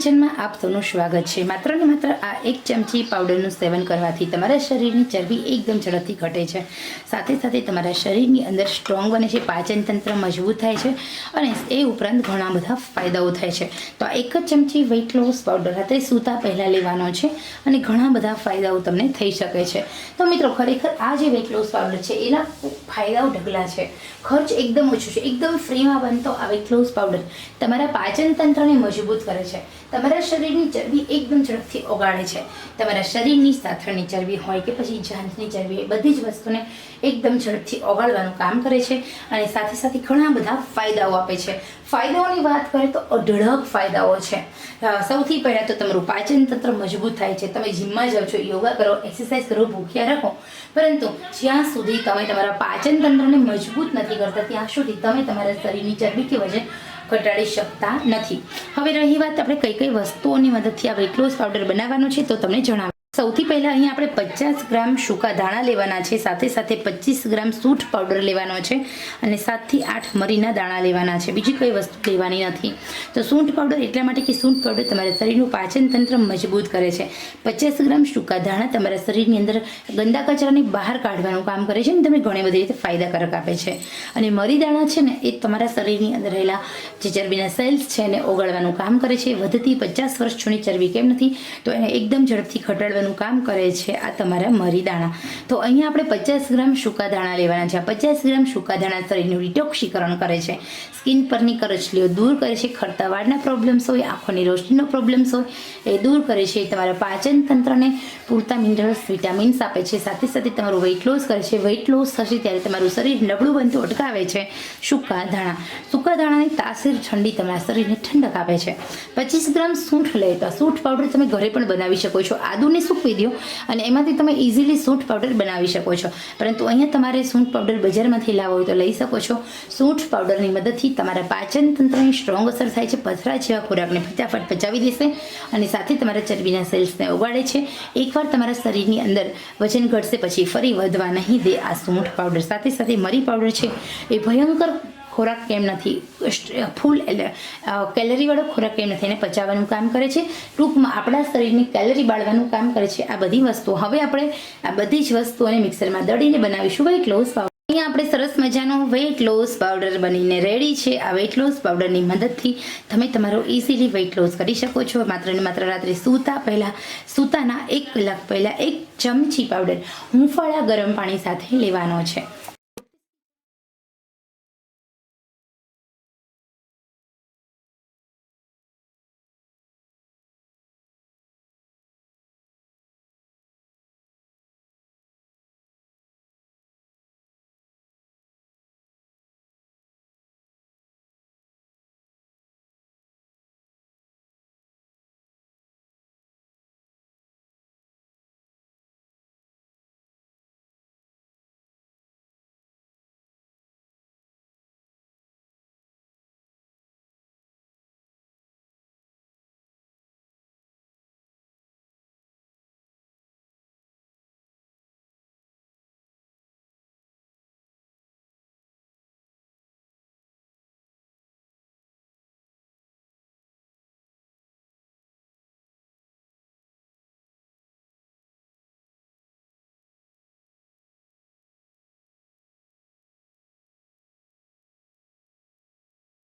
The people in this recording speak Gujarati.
કિચનમાં આપ સૌનું સ્વાગત છે. માત્ર ને માત્ર આ એક ચમચી પાવડરનું સેવન કરવાથી તમારા શરીરની ચરબી એકદમ ઝડપથી ઘટે છે. સાથે સાથે તમારા શરીરની અંદર સ્ટ્રોંગ બને છે પાચન તંત્ર મજબૂત થાય છે અને એ ઉપરાંત ઘણા બધા ફાયદાઓ થાય છે. તો આ એક જ ચમચી વેઇટ લોસ પાવડર રાત્રે સૂતા પહેલાં લેવાનો છે અને ઘણા બધા ફાયદાઓ તમને થઈ શકે છે. તો મિત્રો, ખરેખર આ જે વેઇટ લોસ પાવડર છે, એના ફાયદાઓ ઢગલા છે. ખર્ચ એકદમ ઓછો છે. એકદમ ફ્રીમાં બનતો આવે ક્લોઝ પાવડર તમારા પાચન તંત્રને મજબૂત કરે છે. તમારા શરીરની ચરબી એકદમ ઝડપથી ઓગાળે છે. તમારા શરીરની સાથળની ચરબી હોય કે પછી જાંજની ચરબી બધી જ વસ્તુને એકદમ ઝડપથી ઓગાળવાનું કામ કરે છે અને સાથે સાથે ઘણા બધા ફાયદાઓ આપે છે. ફાયદાઓની વાત કરીએ તો અઢળક ફાયદાઓ છે. સૌથી પહેલાં તો તમારું પાચન તંત્ર મજબૂત થાય છે. તમે જીમમાં જાઓ છો, યોગા કરો એક્સરસાઇઝ કરો, ભૂખ્યા રહો પરંતુ જ્યાં સુધી તમે તમારા પાચન તંત્રને મજબૂત નથી કરતા, ત્યાં સુધી તમે તમારા શરીરની ચરબી કે વજન ઘટાડી શકતા નથી. હવે રહી વાત આપણે કઈ કઈ વસ્તુઓની મદદથી આ વેટ લોસ પાવડર બનાવવાનો છે, તો તમને જણાવ. સૌથી પહેલાં અહીં આપણે પચાસ ગ્રામ સૂકા દાણા લેવાના છે. સાથે સાથે પચીસ ગ્રામ સૂઠ પાવડર લેવાનો છે અને સાતથી આઠ મરીના દાણા લેવાના છે. બીજી કોઈ વસ્તુ લેવાની નથી. તો સૂંઠ પાવડર એટલા માટે કે સૂંઠ પાવડર તમારા શરીરનું પાચન તંત્ર મજબૂત કરે છે. પચાસ ગ્રામ સૂકા દાણા તમારા શરીરની અંદર ગંદા કચરાને બહાર કાઢવાનું કામ કરે છે અને તમને ઘણી બધી રીતે ફાયદાકારક આપે છે. અને મરી દાણા છે ને, એ તમારા શરીરની અંદર રહેલા જે ચરબીના સેલ્સ છે એને ઓગાળવાનું કામ કરે છે. વધતી પચાસ વર્ષ જૂની ચરબી કેમ નથી? તો એને એકદમ ઝડપથી ઘટાડવાનું કામ કરે છે આ તમારા મરી દાણા. તો અહીંયા આપણે પચાસ ગ્રામ સૂકા દાણા લેવાના છે. પચાસ ગ્રામ સૂકા દાણા શરીરનું ડિટોક્સિકરણ કરે છે. સ્કિન પરની કરચલીઓ દૂર કરે છે. ખરતા વાળના પ્રોબ્લેમ્સ હોય, આંખોની રોશનીનો પ્રોબ્લેમ્સ હોય, એ દૂર કરે છે. તમારા પાચન તંત્રને પૂરતા મિનરલ્સ વિટામિન્સ આપે છે. સાથે સાથે તમારું વેઇટ લોસ કરે છે. વેઇટ લોસ થશે ત્યારે તમારું શરીર નબળું બનતું અટકાવે છે સૂકા દાણા. સૂકા દાણાની તાસીર ઠંડી તમારા શરીરને ઠંડક આપે છે. પચીસ ગ્રામ સૂંઠ લે તો સૂંઠ પાવડર તમે ઘરે પણ બનાવી શકો છો. આદુને સૂકવી દો અને એમાંથી તમે ઇઝીલી સૂંઠ પાવડર બનાવી શકો છો. પરંતુ અહીંયા તમારે સૂંઠ પાવડર બજારમાંથી લાવો હોય તો લઈ શકો છો. સૂંઠ પાવડરની મદદથી તમારા પાચન તંત્રની સ્ટ્રોંગ અસર થાય છે. પથરા જેવા ખોરાકને ફટાફટ પચાવી દેશે અને સાથે તમારા ચરબીના સેલ્સને ઉગાડે છે. એકવાર તમારા શરીરની અંદર વજન ઘટશે, પછી ફરી વધવા નહીં દે આ સૂંઠ પાવડર સાથે સાથે મરી પાવડર છે. એ ભયંકર ખોરાક કેમ નથી? ફૂલ, એટલે કેલરીવાળો ખોરાક કેમ નથી? એને પચાવવાનું કામ કરે છે. ટૂંકમાં આપણા શરીરની કેલરી બાળવાનું કામ કરે છે. આ બધી વસ્તુઓ. હવે આપણે આ બધી જ વસ્તુઓને મિક્સરમાં દળીને બનાવીશું. વેઇટ લોસ અહીંયા આપણે સરસ મજાનો વેઇટ લોસ પાવડર બનીને રેડી છે. આ વેઇટ લોસ પાવડરની મદદથી તમે તમારો ઇઝીલી વેઇટ લોસ કરી શકો છો. માત્ર ને માત્ર રાત્રે સૂતા પહેલાં, સૂતાના એક કલાક પહેલાં એક ચમચી પાવડર હુંફાળા ગરમ પાણી સાથે લેવાનો છે.